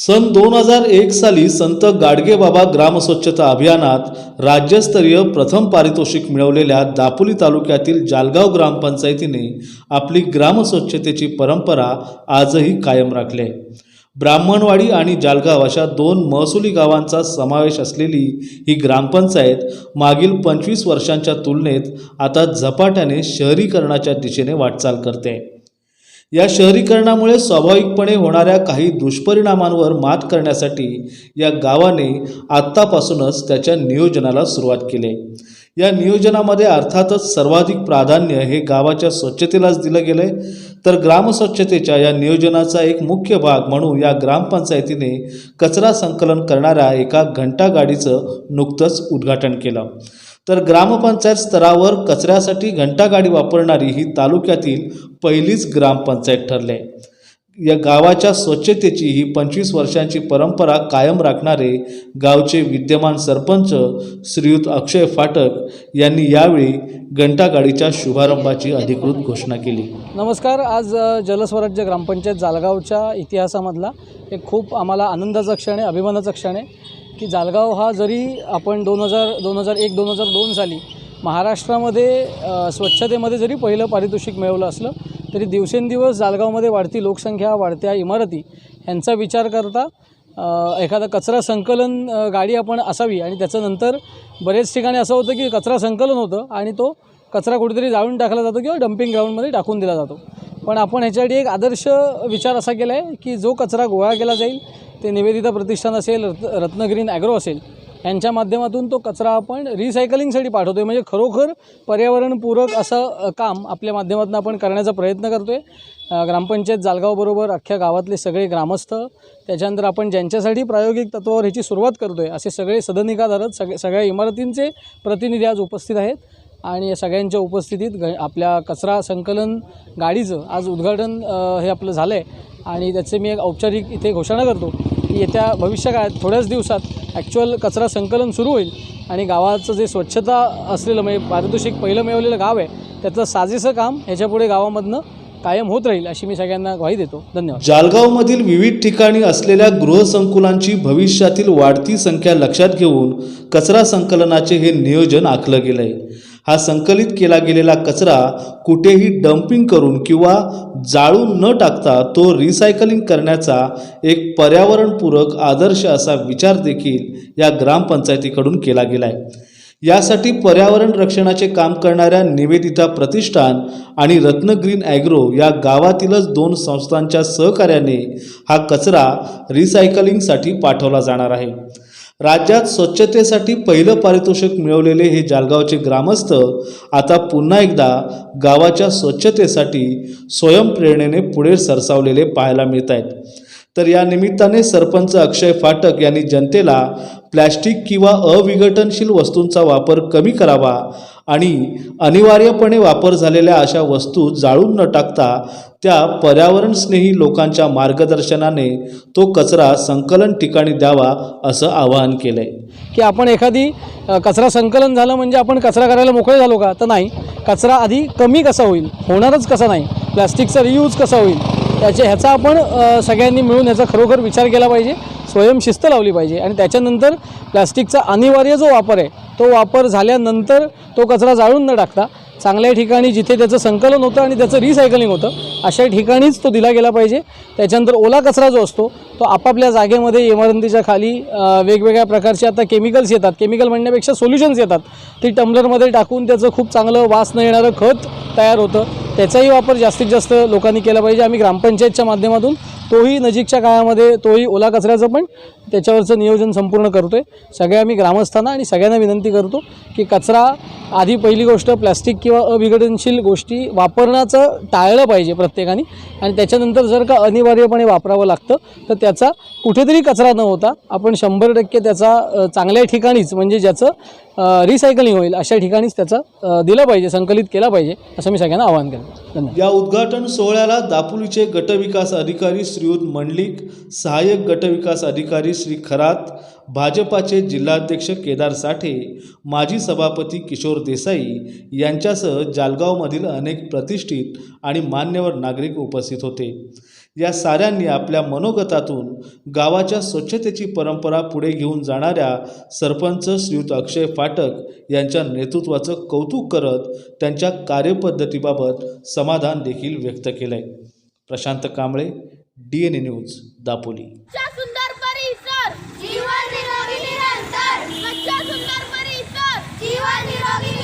सन दोन हजार एक साली संत गाडगेबाबा ग्रामस्वच्छता अभियानात राज्यस्तरीय प्रथम पारितोषिक मिळवलेल्या दापोली तालुक्यातील जालगाव ग्रामपंचायतीने आपली ग्रामस्वच्छतेची परंपरा आजही कायम राखली. आहे ब्राह्मणवाडी आणि जालगाव अशा दोन महसुली गावांचा समावेश असलेली ही ग्रामपंचायत मागील पंचवीस वर्षांच्या तुलनेत आता झपाट्याने शहरीकरणाच्या दिशेने वाटचाल करते. या शहरीकरणामुळे स्वाभाविकपणे होणाऱ्या काही दुष्परिणामांवर मात करण्यासाठी या गावाने आत्तापासूनच त्याच्या नियोजनाला सुरुवात केली. या नियोजनामध्ये अर्थातच सर्वाधिक प्राधान्य हे गावाच्या स्वच्छतेलाच दिलं गेलं आहे तर ग्रामस्वच्छतेच्या या नियोजनाचा एक मुख्य भाग म्हणून या ग्रामपंचायतीने कचरा संकलन करणाऱ्या एका घंटागाडीचं नुकतंच उद्घाटन केलं. तर ग्रामपंचायत स्तरावर कचऱ्यासाठी घंटागाडी वापरणारी ही तालुक्यातील पहिलीच ग्रामपंचायत ठरली. आहे या गावाच्या स्वच्छतेची ही पंचवीस वर्षांची परंपरा कायम राखणारे गावचे विद्यमान सरपंच श्रीयुत अक्षय फाटक यांनी यावेळी घंटागाडीच्या शुभारंभाची अधिकृत घोषणा केली. नमस्कार आज जलस्वराज्य ग्रामपंचायत जालगावच्या इतिहासामधला एक खूप आम्हाला आनंदाचा क्षण आहे अभिमानाचा क्षण आहे. की जालगाव हा जरी आपण दोन हजार दोन हजार एक दोन हजार दोन साली महाराष्ट्रामध्ये स्वच्छतेमध्ये जरी पहिलं पारितोषिक मिळवलं असलं तरी दिवसेंदिवस जालगावमध्ये वाढती लोकसंख्या वाढत्या इमारती यांचा विचार करता एखादा कचरा संकलन गाडी आपण असावी. आणि त्याच्यानंतर बरेच ठिकाणी असं होतं की कचरा संकलन होतं आणि तो कचरा कुठेतरी जाळून टाकला जातो किंवा डम्पिंग ग्राउंडमध्ये टाकून दिला जातो. पण आपण ह्याच्यासाठी एक आदर्श विचार असा केला आहे की जो कचरा गोळा केला जाईल ते निवेदिता प्रतिष्ठान असेल रत् रत्नगिरीन ॲग्रो असेल यांच्या माध्यमातून तो कचरा आपण रिसायकलिंगसाठी पाठवतो आहे म्हणजे खरोखर पर्यावरणपूरक असं काम आपल्या माध्यमातून आपण करण्याचा प्रयत्न करतो आहे ग्रामपंचायत जालगावबरोबर अख्ख्या गावातले सगळे ग्रामस्थ त्याच्यानंतर आपण ज्यांच्यासाठी प्रायोगिक तत्वावर ह्याची सुरुवात करतो आहे असे सगळे सदनिकाधारक सगळे सगळ्या इमारतींचे प्रतिनिधी आज उपस्थित आहेत. आणि या सगळ्यांच्या उपस्थितीत ग आपल्या कचरा संकलन गाडीचं आज उद्घाटन हे आपलं झालं आहे आणि त्याचे मी एक औपचारिक इथे घोषणा करतो की येत्या भविष्यकाळात थोड्याच दिवसात ॲक्च्युअल कचरा संकलन सुरू होईल. आणि गावाचं जे स्वच्छता असलेलं म्हणजे पारितोषिक पहिलं मिळवलेलं गाव आहे त्याचं साजेसं काम ह्याच्यापुढे गावामधनं कायम होत राहील अशी मी सगळ्यांना ग्वाही देतो. धन्यवाद. जालगावमधील विविध ठिकाणी असलेल्या गृहसंकुलांची भविष्यातील वाढती संख्या लक्षात घेऊन कचरा संकलनाचे हे नियोजन आखलं गेलं आहे हा संकलित केला गेलेला कचरा कुठेही डम्पिंग करून किंवा जाळून न टाकता तो रिसायकलिंग करण्याचा एक पर्यावरणपूरक आदर्श असा विचार देखील या ग्रामपंचायतीकडून केला गेला आहे यासाठी पर्यावरण रक्षणाचे काम करणाऱ्या निवेदिता प्रतिष्ठान आणि रत्नग्रीन ॲग्रो या गावातीलच दोन संस्थांच्या सहकार्याने हा कचरा रिसायकलिंगसाठी पाठवला जाणार आहे. राज्यात स्वच्छतेसाठी पहिलं पारितोषिक मिळवलेले हे जालगावचे ग्रामस्थ आता पुन्हा एकदा गावाच्या स्वच्छतेसाठी स्वयंप्रेरणेने पुढे सरसावलेले पाहायला मिळत आहेत तर या निमित्ताने सरपंच अक्षय फाटक यांनी जनतेला प्लॅस्टिक किंवा अविघटनशील वस्तूंचा वापर कमी करावा आणि अनिवार्यपणे वापर झालेल्या अशा वस्तू जाळून न टाकता त्या पर्यावरणस्नेही लोकांच्या मार्गदर्शनाने तो कचरा संकलन ठिकाणी द्यावा असं आवाहन केलं आहे की आपण एखादी कचरा संकलन झालं म्हणजे आपण कचरा करायला मोकळे झालो का? तर नाही. कचरा आधी कमी कसा होईल? होणारच कसा नाही. प्लॅस्टिकचा रियूज कसा होईल? त्याचे ह्याचा आपण सगळ्यांनी मिळून ह्याचा खरोखर विचार केला पाहिजे. स्वयंशिस्त लावली पाहिजे. आणि त्याच्यानंतर प्लॅस्टिकचा अनिवार्य जो वापर आहे तो वापर झाल्यानंतर तो कचरा जाळून न टाकता चांगल्या ठिकाणी जिथे त्याचं संकलन होतं आणि त्याचं रिसायकलिंग होतं अशा ठिकाणीच तो दिला गेला पाहिजे. त्याच्यानंतर ओला कचरा जो असतो तो आपापल्या जागेमध्ये इमारतीच्या खाली वेगवेगळ्या प्रकारचे आता केमिकल्स येतात. केमिकल म्हणण्यापेक्षा सोल्युशन्स येतात. ती टम्बलरमध्ये टाकून त्याचं खूप चांगलं वास न येणारं खत तयार होतं. त्याचाही वापर जास्तीत जास्त लोकांनी केला पाहिजे. आम्ही ग्रामपंचायतच्या माध्यमातून तोही नजीकच्या काळामध्ये तोही ओला कचऱ्याचं पण त्याच्यावरचं नियोजन संपूर्ण करतो आहे सगळ्या मी ग्रामस्थांना आणि सगळ्यांना विनंती करतो की कचरा आधी पहिली गोष्ट प्लॅस्टिक किंवा अविघटनशील गोष्टी वापरण्याचं टाळलं पाहिजे प्रत्येकाने. आणि त्याच्यानंतर जर का अनिवार्यपणे वापरावं लागतं तर त्याचा कुठेतरी कचरा न होता आपण शंभर टक्के त्याचा चांगल्या ठिकाणीच म्हणजे ज्याचं रिसायकलिंग होईल अशा ठिकाणीच त्याचा दिला दिलं पाहिजे संकलित केला पाहिजे असं मी सगळ्यांना आवाहन केलं धन्यवाद. या उद्घाटन सोहळ्याला दापोलीचे गटविकास अधिकारी श्रीयुत मंडलिक सहाय्यक गटविकास अधिकारी श्री खरात भाजपाचे जिल्हाध्यक्ष केदार साठे माजी सभापती किशोर देसाई यांच्यासह जालगावमधील अनेक प्रतिष्ठित आणि मान्यवर नागरिक उपस्थित होते. या साऱ्यांनी आपल्या मनोगतातून गावाच्या स्वच्छतेची परंपरा पुढे घेऊन जाणाऱ्या सरपंच श्रीयुत अक्षय फाटक यांच्या नेतृत्वाचं कौतुक करत त्यांच्या कार्यपद्धतीबाबत समाधान देखील व्यक्त केलं आहे Prashant Kamble D N A news Dapoli. जीवन निरोगी